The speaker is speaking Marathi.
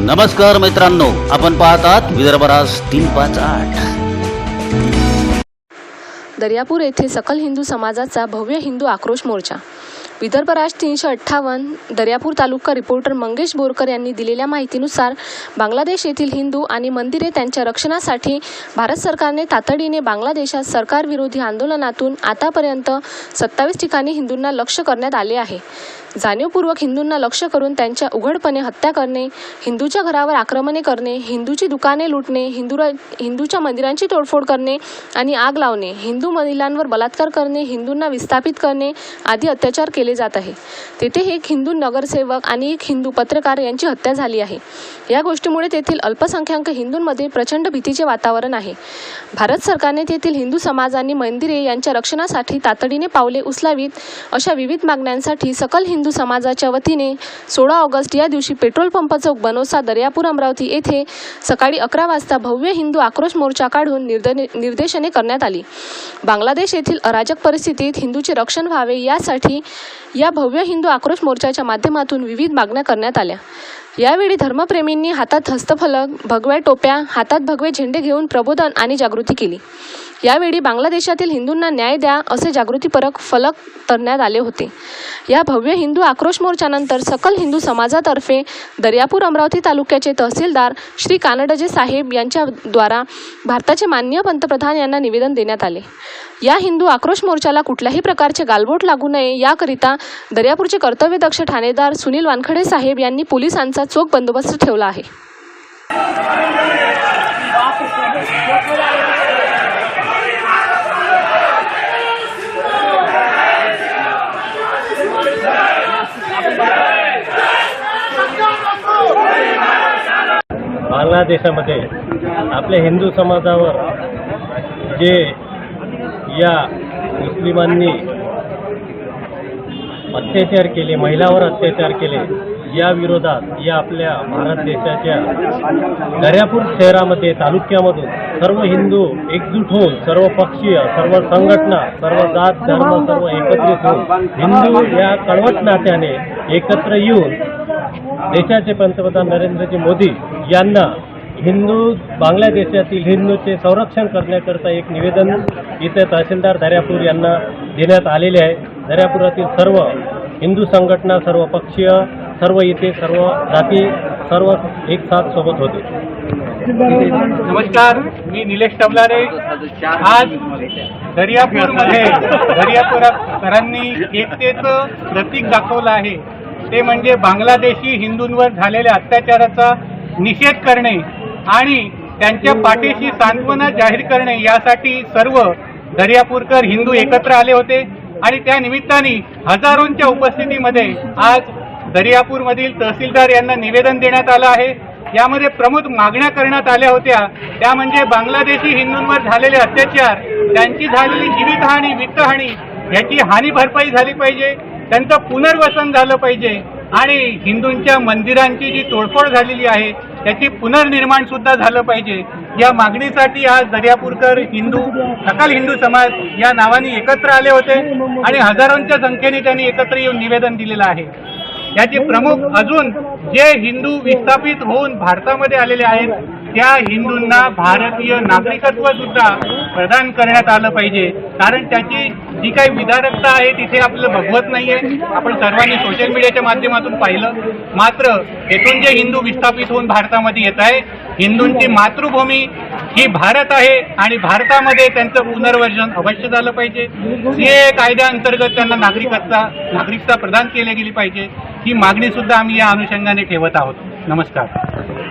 नमस्कार मित्रांनो आपण पाहतात विदर्भराज तीन पाच आठ. दर्यापूर येथे सकल हिंदू समाजाचा भव्य हिंदू आक्रोश मोर्चा. विदर्भ राज तीनशे अठ्ठावन्न दर्यापूर तालुका रिपोर्टर मंगेश बोरकर यांनी दिलेल्या माहितीनुसार बांगलादेश येथील हिंदू आणि मंदिरे त्यांच्या रक्षणासाठी भारत सरकारने तातडीने बांगलादेशात सरकारविरोधी आंदोलनातून आतापर्यंत सत्तावीस ठिकाणी हिंदूंना लक्ष करण्यात आले आहे. जाणीवपूर्वक हिंदूंना लक्ष करून त्यांच्या उघडपणे हत्या करणे हिंदूच्या घरावर आक्रमणे करणे हिंदूची दुकाने लुटणे हिंदू हिंदूच्या मंदिरांची तोडफोड करणे आणि आग लावणे हिंदू महिलांवर बलात्कार करणे हिंदूंना विस्थापित करणे आदी अत्याचार केले जात आहे. तेथे एक हिंदू नगरसेवक आणि एक हिंदू पत्रकार यांची हत्या झाली आहे. या गोष्टीमुळे तेथील अल्पसंख्याक हिंदूंमध्ये प्रचंड भीतीचे वातावरण आहे. भारत सरकारने तेथील हिंदू समाज आणि मंदिरे यांच्या रक्षणासाठी तातडीने पावले उचलावीत अशा विविध मागण्यांसाठी सकल हिंदू समाजाच्या वतीने सोळा ऑगस्ट या दिवशी पेट्रोल पंप चौक बनोसा दर्यापूर अमरावती येथे सकाळी अकरा वाजता भव्य हिंदू आक्रोश मोर्चा काढून निर्दने निर्देशने करण्यात आली. बांगलादेश येथील अराजक परिस्थितीत हिंदूचे रक्षण व्हावे यासाठी या भव्य हिंदू आक्रोश मोर्चाच्या माध्यमातून विविध मागण्या करण्यात आल्या. यावेळी धर्मप्रेमींनी हातात हस्तफलक भगव्या टोप्या हातात भगवे झेंडे घेऊन प्रबोधन आणि जागृती केली. यावेळी बांगलादेशातील हिंदूंना न्याय द्या असे जागृतीपरक फलक करण्यात आले होते. या भव्य हिंदू आक्रोश मोर्चानंतर सकल हिंदू समाजातर्फे दर्यापूर अमरावती तालुक्याचे तहसीलदार श्री कानडजे साहेब यांच्याद्वारा भारताचे माननीय पंतप्रधान यांना निवेदन देण्यात आले. या हिंदू आक्रोश मोर्चाला कुठल्याही प्रकारचे गालबोट लागू नये. याकरिता दर्यापूरचे कर्तव्यदक्ष ठाणेदार सुनील वानखडे साहेब यांनी पोलिसांचा चोख बंदोबस्त ठेवला आहे. बांगलादेशामध्ये आपल्या हिंदू समाजावर जे ज्या मुस्लिमांनी अत्याचार केले महिलावर अत्याचार केले या विरोधात या आपल्या भारत देशाच्या दर्यापूर शहरामध्ये तालुक्यामधून सर्व हिंदू एकजूट होऊन सर्व पक्षीय सर्व संघटना सर्व जात धर्म सर्व एकत्रित होऊन हिंदू या कडवट नात्याने एकत्र येऊन देशाचे पंतप्रधान नरेंद्रजी मोदी यांना हिंदू बांगलादेशातील हिंदूचे संरक्षण करण्याकरता एक निवेदन इथे तहसीलदार दर्यापूर यांना देण्यात आलेले आहे. दर्यापुरातील सर्व हिंदू संघटना सर्व पक्षीय सर्व इथे सर्व जाती सर्व एक साथ सोबत होते. नमस्कार मी निलेश टबलारे आज दर्यापूरमध्ये दर्यापूरकरांनी एकतेचं प्रतीक दाखवलं आहे. ते म्हणजे बांगलादेशी हिंदूंवर झालेल्या अत्याचाराचा निषेध करणे. आणि त्यांच्या पाठीशी सांत्वना जाहीर करणे यासाठी सर्व दर्यापूरकर हिंदू एकत्र आले होते. आणि त्या निमित्ताने हजारोंच्या उपस्थितीमध्ये आज दर्यापूरमधील तहसीलदार यांना निवेदन देण्यात आलं आहे. यामध्ये प्रमुख मागण्या करण्यात आल्या होत्या. त्या म्हणजे बांगलादेशी हिंदूंवर झालेले अत्याचार त्यांची झालेली जीवितहानी वित्तहानी याची हानी भरपाई झाली पाहिजे त्यांचं पुनर्वसन झालं पाहिजे आणि हिंदूंच्या मंदिरांची जी तोडफोड झालेली आहे त्याची पुनर्निर्माण सुद्धा झालं पाहिजे. या मागणीसाठी आज दर्यापूरकर हिंदू सकल हिंदू समाज या नावाने एकत्र आले होते आणि हजारोंच्या संख्येने त्यांनी एकत्र येऊन निवेदन दिलेलं आहे. याचे प्रमुख अजून जे हिंदू विस्थापित होऊन भारतामध्ये आलेले आहेत त्या हिंदूंना भारतीय नागरिकत्व सुद्धा प्रदान करण्यात आलं पाहिजे. कारण त्याची जी काही विदारकता आहे तिथे आपलं बघवत नाहीये. आपण सर्वांनी सोशल मीडियाच्या माध्यमातून पाहिलं. मात्र येथून जे हिंदू विस्थापित होऊन भारतामध्ये येत आहे हिंदूंची मातृभूमी ही भारत आहे आणि भारतामध्ये त्यांचं पुनर्वसन अवश्य झालं पाहिजे. सीए कायद्याअंतर्गत त्यांना नागरिकत्वा नागरिकता प्रदान केली गेली पाहिजे. ही मागणी सुद्धा आम्ही या अनुषंगाने ठेवत आहोत. नमस्कार.